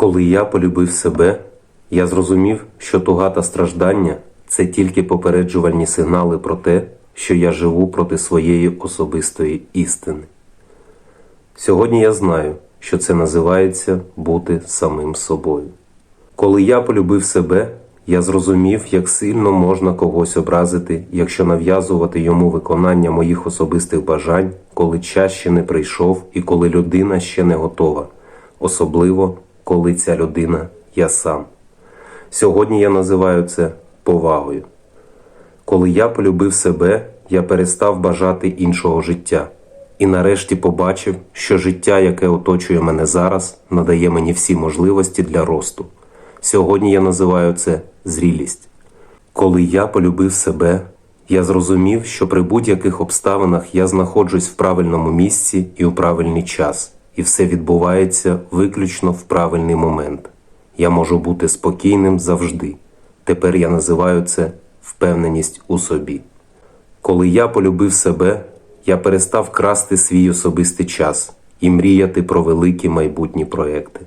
Коли я полюбив себе, я зрозумів, що туга та страждання це тільки попереджувальні сигнали про те, що я живу проти своєї особистої істини. Сьогодні я знаю, що це називається бути самим собою. Коли я полюбив себе, я зрозумів, як сильно можна когось образити, якщо нав'язувати йому виконання моїх особистих бажань, коли час ще не прийшов і коли людина ще не готова, особливо коли ця людина я сам. Сьогодні я називаю це повагою. Коли я полюбив себе, я перестав бажати іншого життя і нарешті побачив, що життя, яке оточує мене зараз, надає мені всі можливості для росту. Сьогодні я називаю це зрілість. Коли я полюбив себе, я зрозумів, що при будь-яких обставинах я знаходжусь в правильному місці і у правильний час, і все відбувається виключно в правильний момент. Я можу бути спокійним завжди. Тепер я називаю це впевненість у собі. Коли я полюбив себе, я перестав красти свій особистий час і мріяти про великі майбутні проекти.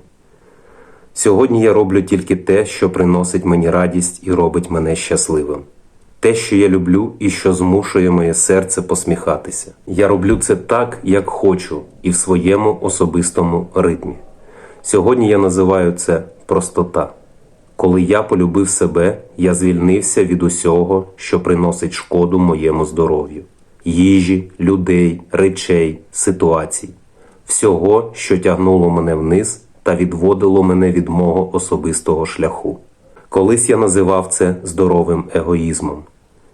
Сьогодні я роблю тільки те, що приносить мені радість і робить мене щасливим. Те, що я люблю і що змушує моє серце посміхатися. Я роблю це так, як хочу, і в своєму особистому ритмі. Сьогодні я називаю це простота. Коли я полюбив себе, я звільнився від усього, що приносить шкоду моєму здоров'ю, їжі, людей, речей, ситуацій, всього, що тягнуло мене вниз та відводило мене від мого особистого шляху. Колись я називав це здоровим егоїзмом.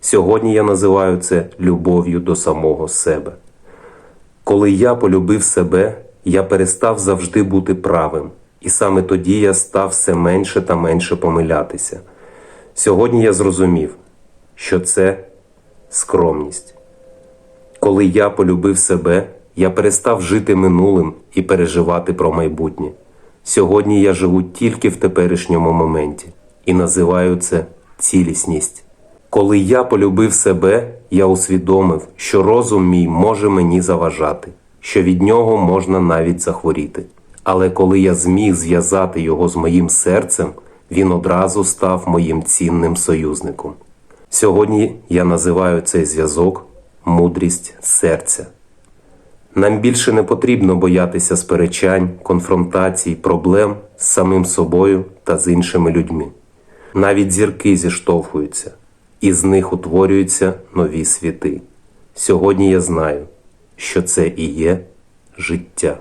Сьогодні я називаю це любов'ю до самого себе. Коли я полюбив себе, я перестав завжди бути правим, і саме тоді я став все менше та менше помилятися. Сьогодні я зрозумів, що це скромність. Коли я полюбив себе, я перестав жити минулим і переживати про майбутнє. Сьогодні я живу тільки в теперішньому моменті і називаю це цілісність. Коли я полюбив себе, я усвідомив, що розум мій може мені заважати, що від нього можна навіть захворіти. Але коли я зміг зв'язати його з моїм серцем, він одразу став моїм цінним союзником. Сьогодні я називаю цей зв'язок мудрість серця. Нам більше не потрібно боятися сперечань, конфронтацій, проблем з самим собою та з іншими людьми. Навіть зірки зіштовхуються, і з них утворюються нові світи. Сьогодні я знаю, що це і є життя.